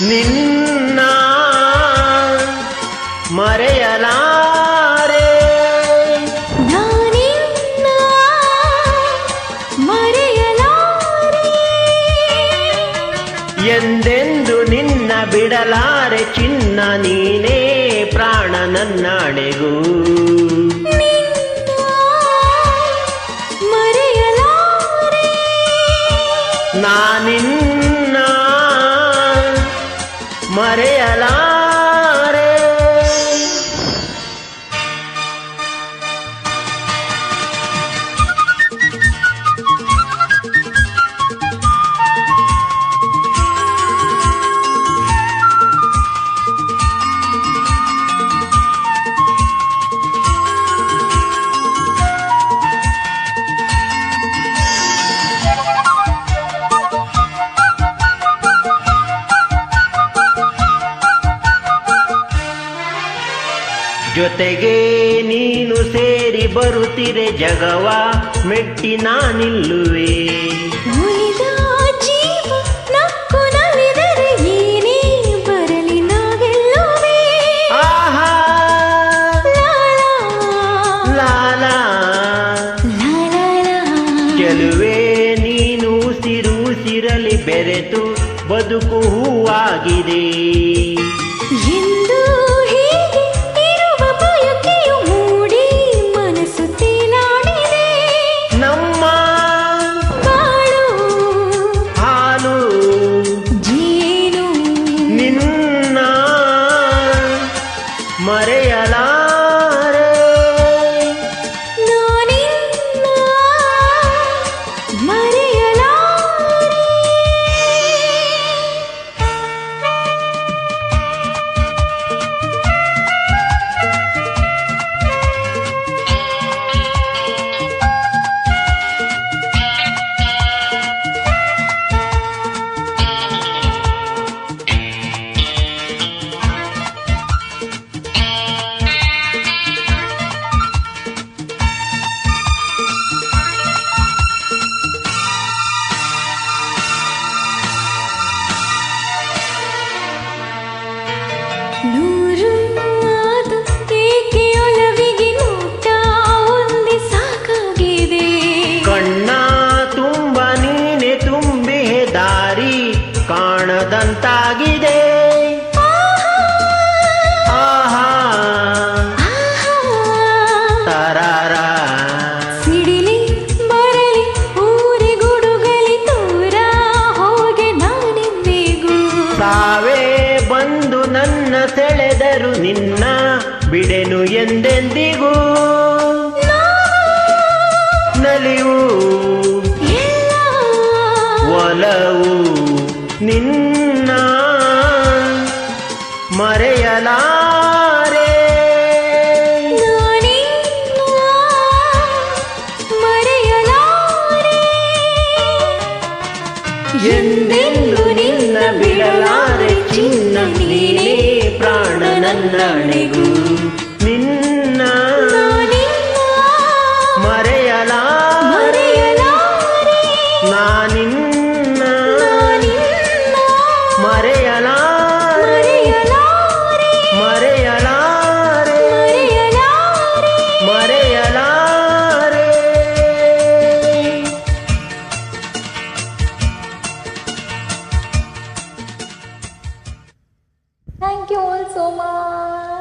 ನಿನ್ನ ಮರೆಯಲಾರೆ. ನಾನಿನ್ನ ಮರೆಯಲಾರೆ. ಎಂದೆಂದು ನಿನ್ನ ಬಿಡಲಾರೆ ಚಿನ್ನ ನೀನೇ ಪ್ರಾಣ ನನ್ನಾಣೆಗೂ ನಿನ್ನ ನಾನಿನ್ನ ಜೊತೆಗೆ ನೀನು ಸೇರಿ ಬರುತ್ತಿರೆ ಜಗವ ಮೆಟ್ಟಿ ನಾನಿಲ್ಲುವೆ ಲಾಲಾ. ಚೆಲುವೆ ನೀನು ಉಸಿರು ಉಸಿರಲಿ ಬೆರೆತು ಬದುಕು ಹೂವಾಗಿದೆ. ಮರೆಯಲಾರೆ ಕಾಣದಂತಾಗಿದೆ ಆಹಾ. ತರಾರ. ಸಿಡಿಲಿ ಬರಲಿ ಊರಿ ಗುಡುಗಲಿ ದೂರ ಹೋಗೆ ನಾನೆಂದಿಗೂ ತಾವೇ ಬಂದು ನನ್ನ ಸೆಳೆದರು ನಿನ್ನ ಬಿಡೆನು ಎಂದೆಂದಿಗೂ. ನಲಿವು ಎಲ್ಲ ಒಲವು ನಿನ್ನ ಮರೆಯಲಾರೆ ನಾನಿನ್ನ ಮರೆಯಲಾರೆ ಎಂದೆಂದು ನಿನ್ನ ಬಿಡಲಾರೆ ಚಿನ್ನ ನೀನೇ ಪ್ರಾಣ ನನ್ನಣೆಗೂ Thank you all so much.